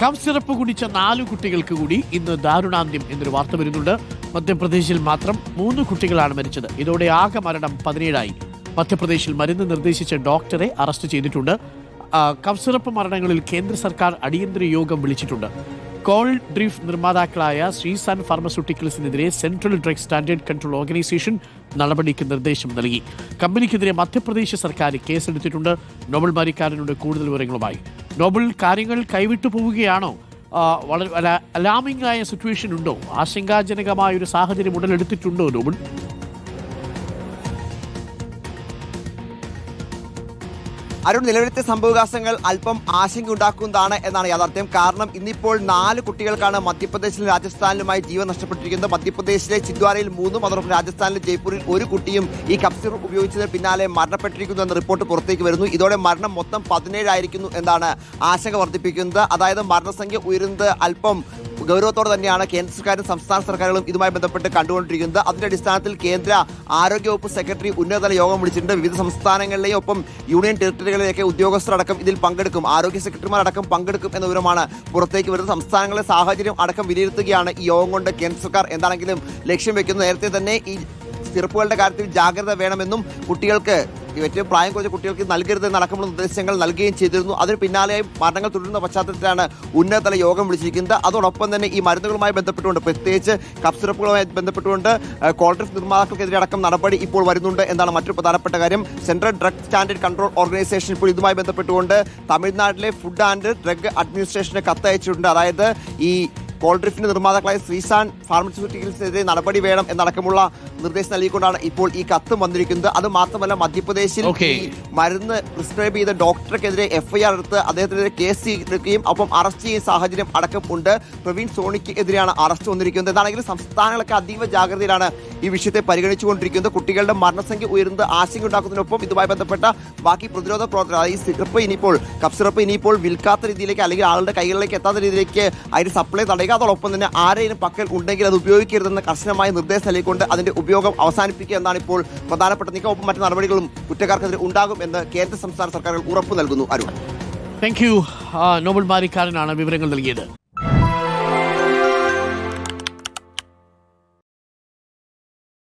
Cough syrup കുടിച്ച നാല് കുട്ടികൾക്ക് കൂടി ഇന്ന് ദാരുണാന്ത്യം എന്നൊരു വാർത്ത വരുന്നുണ്ട്. മധ്യപ്രദേശിൽ മാത്രം മൂന്ന് കുട്ടികളാണ് മരിച്ചത്. ഇതോടെ ആകെ മരണം പതിനേഴായി. മധ്യപ്രദേശിൽ മരുന്ന് നിർദ്ദേശിച്ച ഡോക്ടറെ അറസ്റ്റ് ചെയ്തിട്ടുണ്ട്. കഫ് സിറപ്പ് മരണങ്ങളിൽ കേന്ദ്ര സർക്കാർ അടിയന്തര യോഗം വിളിച്ചിട്ടുണ്ട്. കോൾ ഡ്രിഫ് നിർമ്മാതാക്കളായ Sresan ഫാർമസ്യൂട്ടിക്കൽസിനെതിരെ central drug standard control organisation നടപടിക്ക് നിർദ്ദേശം നൽകി. കമ്പനിക്കെതിരെ മധ്യപ്രദേശ് സർക്കാർ കേസെടുത്തിട്ടുണ്ട്. നോബൽ മാരിക്കാരനോട് കൂടുതൽ വിവരങ്ങളുമായി. നോബൽ കാര്യങ്ങൾ കൈവിട്ടു പോവുകയാണോ? വളരെ അലാമിംഗ് ആയ സിറ്റുവേഷൻ ഉണ്ടോ? ആശങ്കാജനകമായ ഒരു സാഹചര്യം ഉടലെടുത്തിട്ടുണ്ടോ നോബൽ? അരുൺ നിലവിലത്തെ സംഭവവികാസങ്ങൾ അല്പം ആശങ്കയുണ്ടാക്കുന്നതാണ് എന്നാണ് യാഥാർത്ഥ്യം. കാരണം ഇന്നിപ്പോൾ നാല് കുട്ടികൾക്കാണ് മധ്യപ്രദേശിലും രാജസ്ഥാനിലുമായി ജീവൻ നഷ്ടപ്പെട്ടിരിക്കുന്നത്. മധ്യപ്രദേശിലെ ചിദ്വാരയിൽ മൂന്നും അതോടൊപ്പം രാജസ്ഥാനിലെ ജയ്പൂരിൽ ഒരു കുട്ടിയും ഈ കപ്സിർ ഉപയോഗിച്ചതിന് പിന്നാലെ മരണപ്പെട്ടിരിക്കുന്നു എന്ന റിപ്പോർട്ട് പുറത്തേക്ക് വരുന്നു. ഇതോടെ മരണം മൊത്തം പതിനേഴായിരിക്കുന്നു എന്നാണ് ആശങ്ക വർദ്ധിപ്പിക്കുന്നത്. അതായത് മരണസംഖ്യ ഉയരുന്നത് അല്പം ഗൗരവത്തോടെ തന്നെയാണ് കേന്ദ്ര സർക്കാരും സംസ്ഥാന സർക്കാരുകളും ഇതുമായി ബന്ധപ്പെട്ട് കണ്ടുകൊണ്ടിരിക്കുന്നത്. അതിന്റെ അടിസ്ഥാനത്തിൽ കേന്ദ്ര ആരോഗ്യവകുപ്പ് സെക്രട്ടറി ഉന്നതതല യോഗം വിളിച്ചിട്ടുണ്ട്. വിവിധ സംസ്ഥാനങ്ങളിലെയും ഒപ്പം യൂണിയൻ ടെറിട്ടറികളിലേക്ക് ഉദ്യോഗസ്ഥരടക്കം ഇതിൽ പങ്കെടുക്കും. ആരോഗ്യ സെക്രട്ടറിമാരടക്കം പങ്കെടുക്കും എന്ന വിവരമാണ് പുറത്തേക്ക് വരുന്നത്. സംസ്ഥാനങ്ങളെ സാഹചര്യം അടക്കം വിലയിരുത്തുകയാണ് ഈ യോഗം കൊണ്ട് കേന്ദ്ര സർക്കാർ. എന്താണെങ്കിലും ലക്ഷ്യം വെക്കുന്നത് നേരത്തെ തന്നെ ഈ സ്ഥിരപ്പുകളുടെ കാര്യത്തിൽ ജാഗ്രത വേണമെന്നും കുട്ടികൾക്ക് ഏറ്റവും പ്രായം കുറഞ്ഞ കുട്ടികൾക്ക് നൽകരുത് നടക്കമുള്ള നിർദ്ദേശങ്ങൾ നൽകുകയും ചെയ്തിരുന്നു. അതിന് പിന്നാലെയായി മരണങ്ങൾ തുടരുന്ന പശ്ചാത്തലത്തിലാണ് ഉന്നതതല യോഗം വിളിച്ചിരിക്കുന്നത്. അതോടൊപ്പം തന്നെ ഈ മരുന്നുകളുമായി ബന്ധപ്പെട്ടുകൊണ്ട് പ്രത്യേകിച്ച് കപ്പ് സിറപ്പുകളുമായി ബന്ധപ്പെട്ടുകൊണ്ട് കോൾഡ്രിഫ് നിർമ്മാതാക്കൾക്കെതിരെ അടക്കം നടപടി ഇപ്പോൾ വരുന്നുണ്ട് എന്നാണ് മറ്റൊരു പ്രധാനപ്പെട്ട കാര്യം. Central drug standard control organisation ഇപ്പോൾ ഇതുമായി ബന്ധപ്പെട്ടുകൊണ്ട് തമിഴ്നാട്ടിലെ ഫുഡ് ആൻഡ് ഡ്രഗ് അഡ്മിനിസ്ട്രേഷന് കത്തയച്ചിട്ടുണ്ട്. അതായത് ഈ കോൾഡ്രിഫിന്റെ നിർമ്മാതാക്കളായ ശ്രീസാൻ ഫാർമസ്യൂട്ടിക്കൽസിനെതിരെ നടപടി വേണം എന്നടക്കമുള്ള നിർദ്ദേശം നൽകിക്കൊണ്ടാണ് ഇപ്പോൾ ഈ കത്ത് വന്നിരിക്കുന്നത്. അത് മാത്രമല്ല മധ്യപ്രദേശിൽ മരുന്ന് പ്രിസ്ക്രൈബ് ചെയ്ത ഡോക്ടർക്കെതിരെ എഫ്ഐആർ എടുത്ത് അദ്ദേഹത്തിനെതിരെ കേസ് എടുക്കുകയും ഒപ്പം അറസ്റ്റ് ചെയ്യുന്ന സാഹചര്യം അടക്കം ഉണ്ട്. പ്രവീൺ സോണിക്ക് എതിരെയാണ് അറസ്റ്റ് വന്നിരിക്കുന്നത്. എന്താണെങ്കിലും സംസ്ഥാനങ്ങളൊക്കെ അതീവ ജാഗ്രതയിലാണ് ഈ വിഷയത്തെ പരിഗണിച്ചുകൊണ്ടിരിക്കുന്നത് കുട്ടികളുടെ മരണസംഖ്യ ഉയരുന്നത് ആശങ്ക ഉണ്ടാക്കുന്നതിനൊപ്പം ഇതുമായി ബന്ധപ്പെട്ട ബാക്കി പ്രതിരോധ പ്രവർത്തനം ഈ സിറപ്പ് ഇനിയിപ്പോൾ കപ്പ് സിറപ്പ് ഇനിയിപ്പോൾ വിൽക്കാത്ത രീതിയിലേക്ക് അല്ലെങ്കിൽ ആളുടെ കൈകളിലേക്ക് എത്താത്ത രീതിയിലേക്ക് അതിന് സപ്ലൈ തടയുക അതോടൊപ്പം തന്നെ ആരെയും പക്കൽ ഉണ്ടെങ്കിൽ അത് ഉപയോഗിക്കരുതെന്ന കർശനമായ നിർദ്ദേശം നൽകിക്കൊണ്ട് അതിന്റെ ഉപയോഗം അവസാനിപ്പിക്കുക എന്നാണ് ഇപ്പോൾ പ്രധാനപ്പെട്ട നീക്കം മറ്റു നടപടികളും കുറ്റക്കാർക്കെതിരെ ഉണ്ടാകും എന്ന് കേന്ദ്ര സംസ്ഥാന സർക്കാരുകൾ ഉറപ്പ് നൽകുന്നു. അരുൺ. താങ്ക് യു നോബൽ മാരിക്കാരനാണ് വിവരങ്ങൾ നൽകിയത്.